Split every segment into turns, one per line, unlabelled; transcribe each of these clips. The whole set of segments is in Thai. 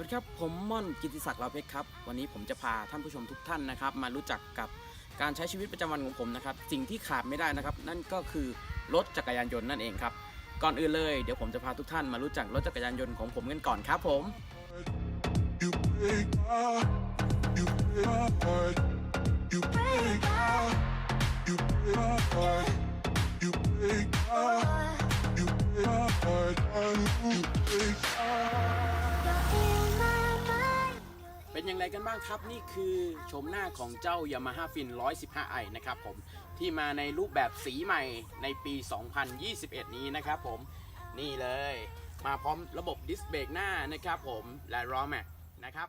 วัสดีครับ ผมม่อนกิติศักดิ์ลาเพชรครับ วันนี้ผมจะพาท่านผู้ชมทุกท่านนะครับ มารู้จักกับการใช้ชีวิตประจำวันของผมนะครับ สิ่งที่ขาดไม่ได้นะครับ นั่นก็คือรถจักรยานยนต์นั่นเองครับ ก่อนอื่นเลยเดี๋ยวผมจะพาทุกท่านมารู้จักรถจักรยานยนต์ของผมกันก่อนครับผม
You
เป็นอย่างไรกันบ้างครับนี่คือโฉมหน้าของเจ้า Yamaha Fin 115i นะครับผมที่มาในรูปแบบสีใหม่ในปี 2021 นี้นะครับผมนี่เลยมาพร้อมระบบดิสเบรกหน้านะครับผมและล้อแม็กนะครับ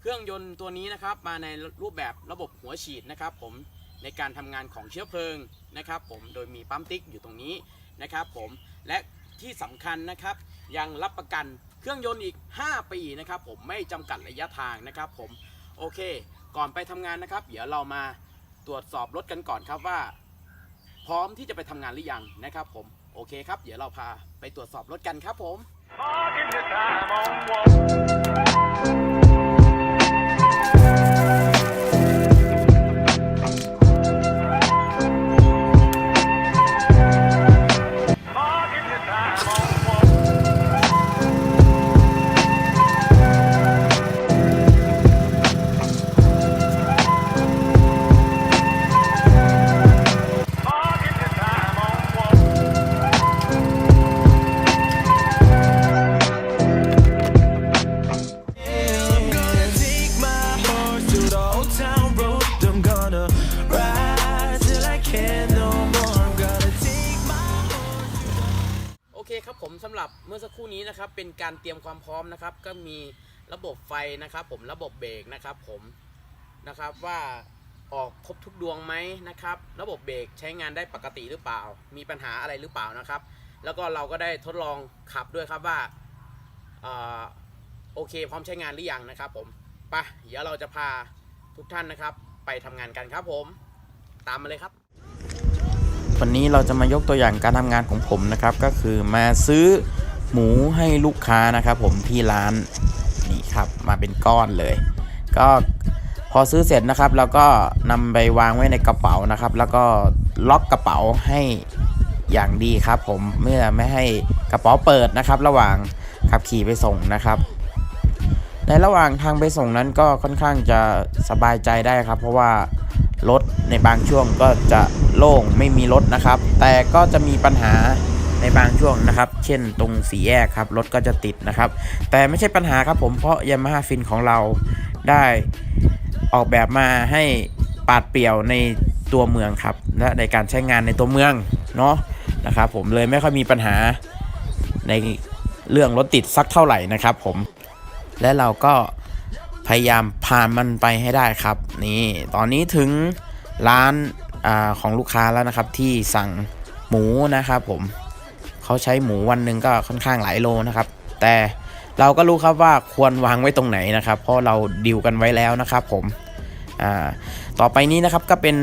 เครื่องยนต์ตัวนี้นะครับมาในรูปแบบระบบหัวฉีดนะครับผมในการทำงานของเชื้อเพลิงนะครับผมโดยมีปั๊มติ๊กอยู่ตรงนี้นะครับผมและที่สำคัญนะครับยังรับประกัน เครื่องยนต์อีก 5 ปีนะครับผมไม่จำกัดระยะทางนะครับผมโอเค ก่อนไปทำงานนะครับ เดี๋ยวเรามาตรวจสอบรถกันก่อนครับว่า พร้อมที่จะไปทำงานหรือยังนะครับผมโอเคครับ เดี๋ยวเราพาไปตรวจสอบรถกันครับผม ครับผมสำหรับเมื่อสักครู่นี้นะครับ เป็นการเตรียมความพร้อมนะครับ ก็มีระบบไฟนะครับ ผมระบบเบรกนะครับ ผมนะครับว่าออกครบทุกดวงไหมนะครับ ระบบเบรกใช้งานได้ปกติหรือเปล่า มีปัญหาอะไรหรือเปล่านะครับ แล้วก็เราก็ได้ทดลองขับด้วยครับว่าเออโอเค พร้อมใช้งานหรือยังนะครับ ผมไปะเดี๋ยวเราจะพาทุกท่านนะครับ ไปทำงานกันครับผม ตามมาเลยครับ วันนี้เราจะมายกตัวอย่างการทำงานของผมนะครับ ก็คือมาซื้อหมูให้ลูกค้านะครับ ผมที่ร้านนี่ครับมาเป็นก้อนเลย ก็พอซื้อเสร็จนะครับเราก็นำไปวางไว้ในกระเป๋านะครับ แล้วก็ล็อกกระเป๋าให้อย่างดีครับ ผมเมื่อไม่ให้กระเป๋าเปิดนะครับ ระหว่างขับขี่ไปส่งนะครับ ในระหว่างทางไปส่งนั้นก็ค่อนข้างจะสบายใจได้ครับ เพราะว่า รถในบางช่วงก็จะโล่งไม่มีรถนะครับ แต่ก็จะมีปัญหาในบางช่วงนะครับ เช่นตรงสีแยกครับรถก็จะติดนะครับ แต่ไม่ใช่ปัญหาครับผมเพราะ Yamaha Fin ของเราได้ออกแบบมาให้ปาดเปรี่ยวในตัวเมืองครับ และในการใช้งานในตัวเมืองเนาะนะครับผมเลยไม่ค่อยมีปัญหาในเรื่องรถติดสักเท่าไหร่นะครับผมและเราก็ พยายามผ่านมันไปให้ได้ครับ นี่ตอนนี้ถึงร้านอาของลูกค้าแล้วนะครับ ที่สั่งหมูนะครับผมเขาใช้หมูวันหนึ่งก็ค่อนข้างหลายโลนะครับ แต่เราก็รู้ครับว่าควรวางไว้ตรงไหนนะครับ เพราะเราดิวกันไว้แล้วนะครับ ผมต่อไปนี้นะครับก็เป็น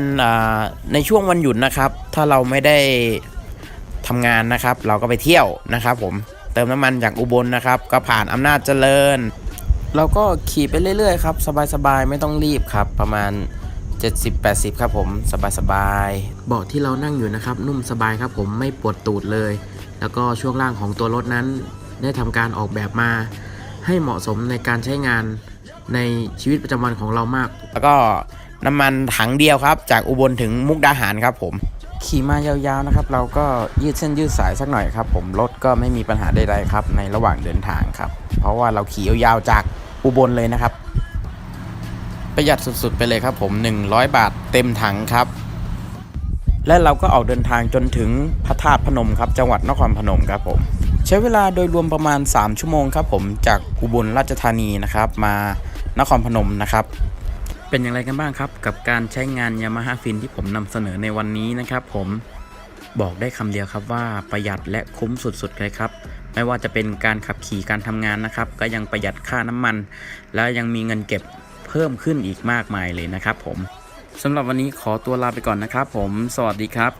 ในช่วงวันหยุดนะครับ ถ้าเราไม่ได้ทำงานนะครับ เราก็ไปเที่ยวนะครับ ผมเติมน้ำมันจากอุบลนะครับ ก็ผ่านอำนาจเจริญ เราก็ขี่ไปเรื่อยๆครับ สบายๆ ไม่ต้องรีบครับ ประมาณ 70-80 ครับผมสบายๆเบาะที่เรานั่งอยู่นะครับ นุ่มสบายครับผมไม่ปวดตูดเลย แล้วก็ช่วงล่างของตัวรถนั้น ได้ทำการออกแบบมา ให้เหมาะสมในการใช้งานในชีวิตประจำวันของเรามาก แล้วก็น้ำมันถังเดียวครับ จากอุบลถึงมุกดาหารครับผมขี่มายาวๆนะครับ เราก็ยืดเส้นยืดสายสักหน่อยครับ ผมรถก็ไม่มีปัญหาใดๆครับ ในระหว่างเดินทางครับเพ ราะว่าเราขี่ยาวๆจากอุบลเลยนะครับ ประหยัดสุดๆไปเลยครับผม 100 บาทเต็มถังครับ และเราก็ออกเดินทางจนถึงพระธาตุพนมครับ จังหวัดนครพนมครับผมใช้เวลาโดยรวมประมาณ 3 ชั่วโมงครับผมจากอุบลราชธานีนะครับมานครพนมนะครับ เป็นอย่างไรกันบ้างครับ กับการใช้งาน Yamaha Fin ที่ผมนำเสนอในวันนี้นะครับ ผมบอกได้คำเดียวครับว่าประหยัดและคุ้มสุดๆเลยครับ ไม่ว่าจะเป็นการขับขี่การทำงานนะครับ ก็ยังประหยัดค่าน้ำมัน และยังมีเงินเก็บเพิ่มขึ้นอีกมากมายเลยนะครับผมสำหรับวันนี้ขอตัวลาไปก่อนนะครับผม สวัสดีครับ